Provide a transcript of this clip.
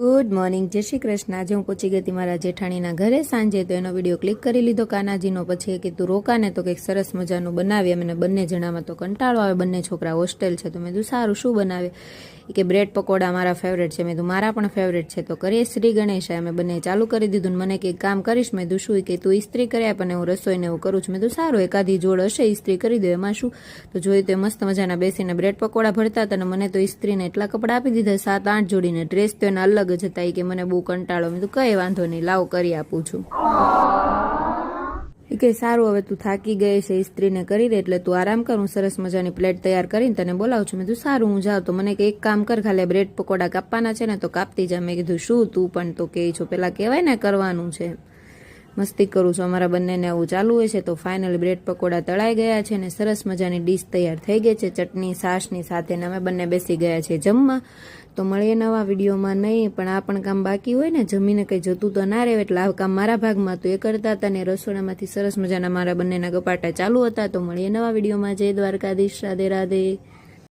Good morning જય શ્રી કૃષ્ણ. આજે હું પહોંચી ગઈ મારા જેઠાણીના ઘરે. સાંજે તો એનો વીડિયો ક્લિક કરી લીધો કાનાજીનો. પછી કે તું રોકાને તો કંઈક સરસ મજાનું બનાવી અમે બંને જણામાં તો કંટાળો આવે. બંને છોકરા હોસ્ટેલ છે તો મેં કીધું, સારું, શું બનાવે કે, બ્રેડ પકોડા મારા ફેવરેટ છે. મેં કીધું, મારા પણ ફેવરેટ છે. તો કરીએ શ્રી ગણેશ. અમે બંને ચાલુ કરી દીધું મને કંઈક કામ કરીશ. મેં કીધું, શું? કે, તું ઇસ્ત્રી કરી, પણ હું રસોઈને એવું કરું છું. મેં કીધું, સારું, એકાદી જોડ હશે ઇસ્ત્રી કરી દો. એમાં શું? તો જોયું તો મસ્ત મજાના બેસીને બ્રેડ પકોડા ભરતા હતા અને મને તો ઇસ્ત્રીને એટલા કપડાં આપી દીધા, સાત આઠ જોડીને ડ્રેસ તો એના અલગ જ હતા કે મને બહુ કંટાળો. મેં તો કઈ વાંધો નહીં, લાવ, કરી આપું છું. કે સારું, હવે તું થાકી ગઈ છે, ઇસ્ત્રીને કરી દે, એટલે તું આરામ કર, હું સરસ મજાની પ્લેટ તૈયાર કરીને તને બોલાવું છું. મેં તું સારું, હું જાઉં. તો મને કે એક કામ કર, ખાલી બ્રેડ પકોડા કાપવાના છે ને, તો કાપતી જા. મેં કીધું, શું તું પણ તો કે છો? પેલા કહેવાય ને, કરવાનું છે. મસ્તી કરું છું. અમારા બંનેને આવું ચાલુ હોય છે તો ફાઇનલી બ્રેડ પકોડા તળાઈ ગયા છે અને સરસ મજાની ડીશ તૈયાર થઈ ગઈ છે. ચટણી સાસની સાથે અમે બંને બેસી ગયા છે જમવા. તો મળીએ નવા વિડીયોમાં નહીં, પણ આ પણ કામ બાકી હોય ને, જમીને કંઈ જતું તો ના રહે એટલે આ કામ મારા ભાગમાં તો એ કરતા હતા ને રસોડામાંથી સરસ મજાના મારા બંનેના કપાટા ચાલુ હતા. તો મળીએ નવા વિડીયોમાં. જય દ્વારકાધીશ, રાધે રાધે.